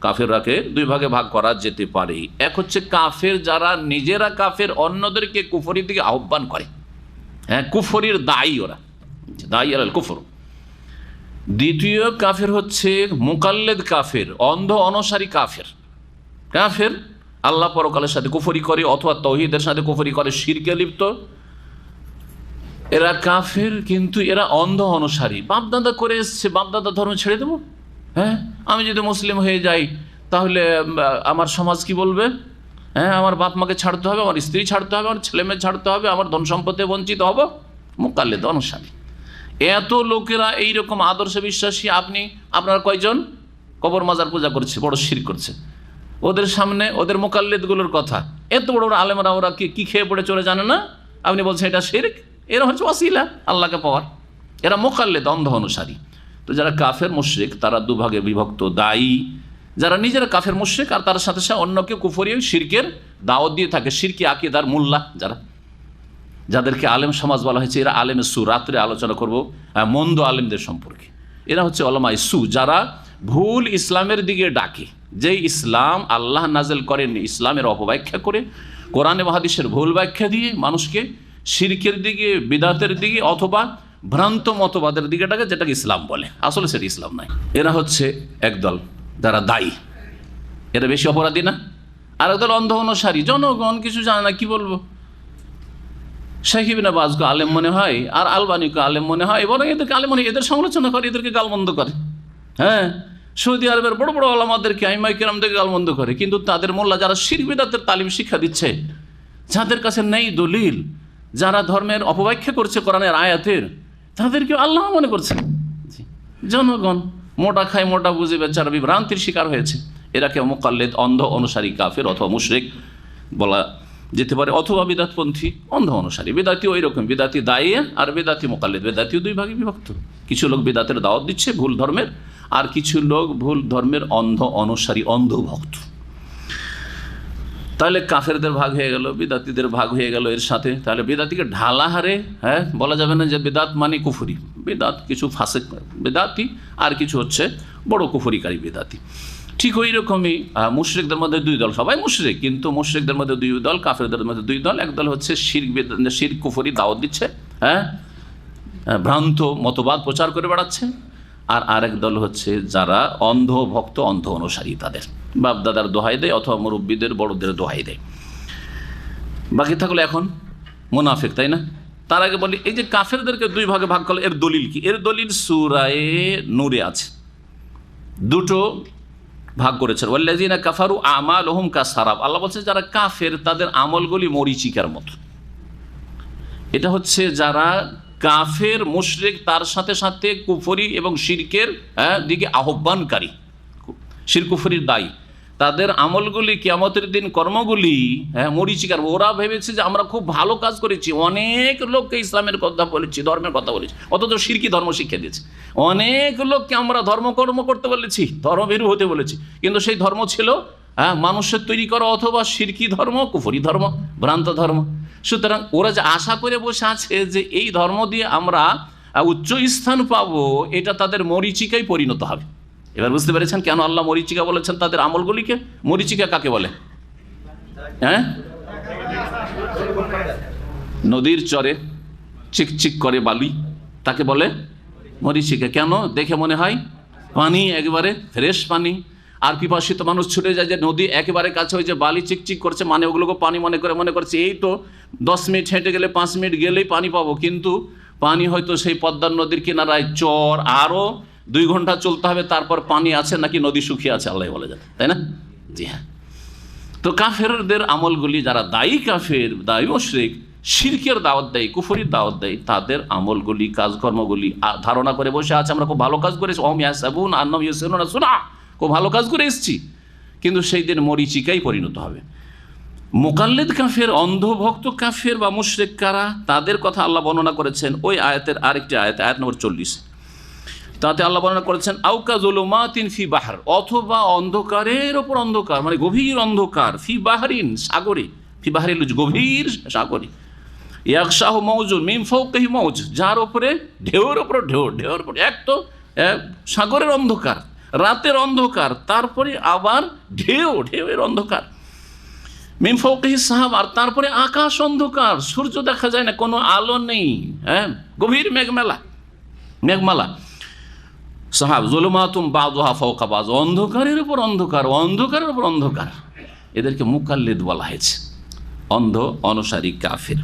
কাফেররাকে দুই ভাগে ভাগ করা যেতে পারে। এক হচ্ছে কাফের যারা নিজেরা কাফের, অন্যদেরকে কুফরির দিকে আহ্বান করে। হ্যাঁ কুফরির দায়ী ওরা। দায়ী আর কুফর। দ্বিতীয় কাফের হচ্ছে মুকাল্লেদ কাফের, অন্ধ অনসারী কাফের। কাফের আল্লাহ পরকালের সাথে কুফরি করে অথবা তহিদের সাথে কুফরি করে, শিরকে লিপ্ত। এরা কাফের, কিন্তু এরা অন্ধ অনুসারী। বাপদাদা করে এসছে, বাপদাদা ধর্ম ছেড়ে দেবো? হ্যাঁ আমি যদি মুসলিম হয়ে যাই, তাহলে আমার সমাজ কি বলবে? হ্যাঁ আমার বাপ মাকে ছাড়তে হবে, আমার স্ত্রী ছাড়তে হবে, আমার ছেলে মেয়ে ছাড়তে হবে, আমার ধন সম্পদে বঞ্চিত হব? মোকাল্লেদ অনুসারী এত লোকেরা এইরকম আদর্শে বিশ্বাসী আপনি, আপনার কয়জন? কবর মাজার পূজা করছে, বড় শির করছে। ওদের সামনে, ওদের মোকাল্লেদগুলোর কথা। এত বড় বড় আলেমরা ওরা কি কি খেয়ে পড়ে চলে জানে না? আপনি বলছেন এটা শিরক? এরা হচ্ছে ওয়াসিলা, আল্লাহকে পাওয়ার। এরা মোকাল্লেদ অন্ধ অনুসারী তো যারা কাফের মুশরিক, তারা দুভাগে বিভক্ত, দায়ী। যারা নিজেরা কাফের মুশরিক আর তার সাথে সাথে অন্যকে কুফরি শিরকের দাওয়াত দিয়ে থাকে। শিরকি আকিদার মোল্লা যারা। যাদেরকে আলেম সমাজ বলা হয়েছে, এরা আলেমের সু। রাত্রে আলোচনা করব মন্দ আলেমদের সম্পর্কে। এরা হচ্ছে অলমাই সু, যারা ভুল ইসলামের দিকে ডাকে। যে ইসলাম আল্লাহ নাজেল করেন ইসলামের অপব্যাখ্যা করে, কোরআনে মহাদিসের ভুল ব্যাখ্যা দিয়ে মানুষকে শিরকের দিকে, বিদাতের দিকে অথবা ভ্রান্ত মতবাদের দিকে ডাকে যেটাকে ইসলাম বলে। আসলে সেটা ইসলাম নয়। এরা হচ্ছে একদল যারা দায়ী। এরা বেশি অপরাধী না। আর একদল অন্ধ অনুসারী জনগণ কিছু জানে না, কি বলব? শাহিবিনা বাজকে আলেম মনে হয়, আর আলবানিকে আলেম মনে হয়, বরং এদেরকে আলেম মনে এদের সমালোচনা করে, এদেরকে গালমন্দ করে। হ্যাঁ? সৌদি আরবের বড় বড় আলামাদেরকে আইমাই কেরামদেরকে গালমন্দ করে। কিন্তু তাদের মোল্লা যারা শিরবিদাতের তালিম শিক্ষা দিচ্ছে, যাদের কাছে নেই দলিল, যারা ধর্মের অপব্যাখ্যা করছে কোরআনের আয়াতের তাদেরকে আল্লাহ মনে করছে। জনগণ মোটা খায়, মোটা বুঝে বেচারা বিভ্রান্তির শিকার হয়েছে। এরাকে মোকাল্লেদ, অন্ধ, অনুসারী, কাফের অথবা মুশরিক বলা যেতে পারে, অথবা বিদাতপন্থী, অন্ধ, অনুসারী। বেদাতি ওই রকম বেদাতি দায়ী আর বেদাতি মোকাল্লেদ। বেদাতিও দুই ভাগে বিভক্ত। কিছু লোক বেদাতের দাওয়াত দিচ্ছে, ভুল ধর্মের, আর কিছু লোক ভুল ধর্মের অন্ধ, অনুসারী, অন্ধ ভক্ত। তাহলে কাফেরদের ভাগ হয়ে গেল, বিদাতিদের ভাগ হয়ে গেল এর সাথে। তাহলে বেদাতিকে ঢালা হারে হ্যাঁ বলা যাবে না যে বেদাত মানে কুফুরি। বেদাত কিছু ফাঁসে বেদাতি আর কিছু হচ্ছে বড় কুফুরিকারী বেদাতি। ঠিক ওই রকমই মুশরিকদের মধ্যে দুই দল, সবাই মুশরিক, কিন্তু মুশরিকদের মধ্যে দুই দল, কাফেরদের মধ্যে দুই দল, এক দল হচ্ছে শির শির কুফুরি দাওয়াত দিচ্ছে হ্যাঁ ভ্রান্ত মতবাদ প্রচার করে বেড়াচ্ছে, আর আরেক দল হচ্ছে যারা অন্ধ ভক্ত অন্ধ অনুসারী তাদের। বাপদাদার দোহাই দেয় অথবা মুরব্বীদের বড়দের দোহাই দেয়। বাকি থাকল এখন মুনাফিক তাই না? তার আগে বলি এই যে কাফেরদেরকে দুই ভাগে ভাগ করল এর দলিল কি? এর দলিল সুরায়ে নূরে আছে। দুটো ভাগ করেছেন ওয়াল্লাযিনা কাফারু আমাল ওহম কা কাসারাব। আল্লাহ বলছে যারা কাফের তাদের আমলগুলি মরিচিকার মতো। এটা হচ্ছে যারা কাফের মুশরিক তার সাথে সাথে কুফরি এবং শিরকের হ্যাঁ, দিকে আহ্বানকারী। শির কুফরির দায়ী। তাদের আমলগুলি কিয়ামতের দিন কর্মগুলি হ্যাঁ মরিচিকার। ওরা ভেবেছে যে আমরা খুব ভালো কাজ করেছি। অনেক লোককে ইসলামের কথা বলেছি, ধর্মের কথা বলেছি। অথচ শিরকি ধর্ম শিক্ষা দিয়েছে। অনেক লোককে আমরা ধর্মকর্ম করতে বলেছি, ধর্মভীরু হতে বলেছি। কিন্তু সেই ধর্ম ছিল হ্যাঁ মানুষের তৈরি করা অথবা শিরকি ধর্ম, কুফরি ধর্ম, ভ্রান্ত ধর্ম। সুতরাং ওরা যে আশা করে বসে আছে যে এই ধর্ম দিয়ে আমরা উচ্চ স্থান পাবো, এটা তাদের মরিচিকায় পরিণত হবে। এবার বুঝতে পেরেছেন কেন আল্লাহ মরিচিকা বলেছেন তাদের আমলগুলিকে? মরিচিকা কাকে বলে? হ্যাঁ? নদীর চরে চিকচিক করে বালি, তাকে বলে মরিচিকা। কেন? দেখে মনে হয় পানি একবারে ফ্রেশ পানি, আর পিপাসিত মানুষ ছুটে যায় যে নদী একেবারে কাছে যে বালি চিকচিক করছে মানে ওগুলোকে পানি মনে করে, মনে করছে, এই তো দশ মিনিট হেঁটে গেলে পাঁচ মিনিট গেলেই পানি পাবো, কিন্তু পানি হয়তো সেই পদ্মার নদীর কিনারায় চর আরও দুই ঘণ্টা চলতে হবে, তারপর পানি আছে নাকি নদী শুকিয়ে আছে, আল্লাহ বলে যাবে তাই না? জি হ্যাঁ। তো কাফেরদের আমলগুলি, যারা দায়ী কাফের, দায়ী মুশরিক, শিরকের দাওয়াত দেয়, কুফরির দাওয়াত দেয়, তাদের আমলগুলি, কাজকর্মগুলি ধারণা করে বসে আছে, আমরা খুব ভালো কাজ করেছি ওম ইয়াসাবুন আন্নম ইয়াসিরুনা সুনা খুব ভালো কাজ করে এসেছি। কিন্তু সেই দিন মরিচিকাই পরিণত হবে। মোকাল্লেদ কাফের, অন্ধভক্ত কাফের বা মুশরিক কারা, তাদের কথা আল্লাহ বর্ণনা করেছেন, ওই আয়াতের আরেকটি আয়াত আয়াত নম্বর চল্লিশ। তাতে আল্লাহ বর্ণনা করেছেন, আউকা জুলুমাতিন ফি বাহার, অথবা অন্ধকারের ওপর অন্ধকার মানে গভীর অন্ধকার, ফি বাহারিন, সাগরে, ফি বাহারিল গভীর সাগরে। ইয়াকশাহ মৌজুন মিম ফৌকহি মৌজ যার ওপরে ঢেউর ওপর ঢেউ, ঢেউর ওপর এক তো সাগরের অন্ধকার, রাতের অন্ধকার, তারপরে আবার ঢেউ, ঢেউয়ের অন্ধকার। মিম ফৌকি সাহাব, আর তারপরে আকাশ অন্ধকার, সূর্য দেখা যায় না, কোনো আলো নেই হ্যাঁ গভীর মেঘমেলা, মেঘমালা। সাহাব জুলুমাতুম বাদুহা ফৌকা বাজ, অন্ধকারের উপর অন্ধকার, অন্ধকারের উপর অন্ধকার। এদেরকে মুকাল্লিদ বলা হয়েছে। অন্ধ, অনুসারী, কাফের।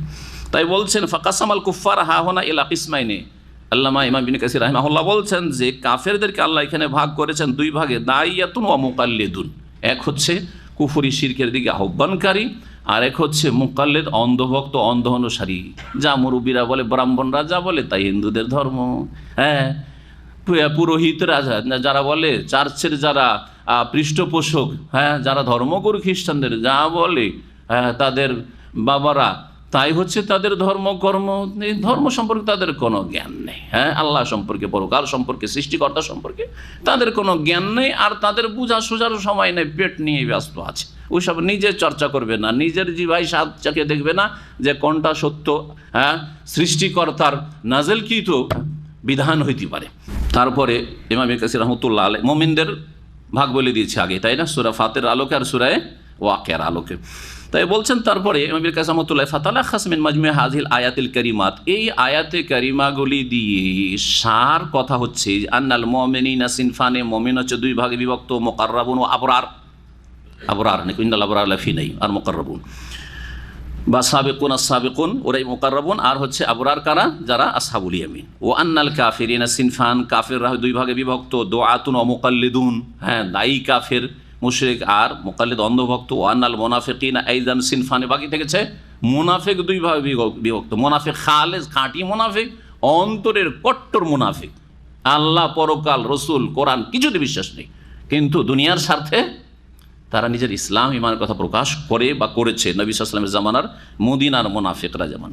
তাই বলছেন, ফাকাসামাল কুফার হাহনা ইলা কিসমাইনে। আল্লামা ইমাম বিন কাসির রাহিমাহুল্লাহ বলছেন যে, কাফেরদেরকে আল্লাহ এখানে ভাগ করেছেন দুই ভাগে, দাইয়াতুন ও মুকাল্লিদুন। এক হচ্ছে কুফুরি শিরকের দিকে আহ্বানকারী, আর এক হচ্ছে মুকাল্লেদ অন্ধভক্ত, অন্ধ অনুসারী। যা মুরব্বীরা বলে, ব্রাহ্মণরা যা বলে, তাই হিন্দুদের ধর্ম। হ্যাঁ পুরোহিতরা যারা বলে চার্চের যারা পৃষ্ঠপোষক হ্যাঁ যারা ধর্মগুরু খ্রিস্টানদের যা বলে হ্যাঁ, তাদের বাবারা তাই হচ্ছে তাদের ধর্মকর্ম এই ধর্ম সম্পর্কে তাদের কোনো জ্ঞান নেই হ্যাঁ আল্লাহ সম্পর্কে পরকাল সম্পর্কে সৃষ্টিকর্তা সম্পর্কে তাদের কোনো জ্ঞান নেই আর তাদের বোঝা সোজারও সময় নেই পেট নিয়ে ব্যস্ত আছে। ওইসব নিজে চর্চা করবে না নিজের জিভাই সাত চাকে দেখবে না যে কোনটা সত্য হ্যাঁ সৃষ্টিকর্তার নাজেলকৃত বিধান হইতে পারে। তারপরে ইমাম কাসির রহমতুল্লাহ আলাই মোমিনদের ভাগ বলে দিয়েছে আগে, তাই না? সুরা ফাতের আলোকে আর সুরায় ওয়াকের আলোকে। তাই বলছেন, তারপরে ইমাম কাসির রহমতুল্লাহ ফাতালা খাসমিন মাজমে হাজিল আয়াতিল করিমাত। এই আয়াতে করিমাগুলি দিয়ে সার কথা হচ্ছে আন্নাল মমিনা সিনফানে, মমিন হচ্ছে দুই ভাগে বিভক্ত, মোকাররাবুন ও আবরার। আবরার, নাকি ইন্দাল আবরার লাফি নেই, আর মোকাররাবুন। বা সাবেকুন সাবেকুন, ওরাই মোকাররবুন, আর হচ্ছে আবরার কারা? যারা আসহাবুল ইয়ামিন। ও আন্নাল কাফির ইনা সিনফান, কাফিররা দুই ভাগে বিভক্ত দো আতুন অমোকাল্লিদুন হ্যাঁ দায়ী কাফের, মুশরিক আর মোকাল্লিদ অন্ধভক্ত। ও আন্নাল মোনাফিকিন আইদান সিনফানে বাকি থেকেছে মুনাফিক দুই ভাগে বিভক- বিভক্ত। মোনাফিক খালেজ, খাঁটি মুনাফিক, অন্তরের কট্টর মুনাফিক। আল্লাহ, পরকাল, রসুল, কোরআন, কিছুতে বিশ্বাস নেই। কিন্তু দুনিয়ার স্বার্থে তারা নিজের ইসলাম, ইমানের কথা প্রকাশ করে বা করেছে। নবী সাল্লামের জামানার মদিনার মোনাফিকরা যেমন।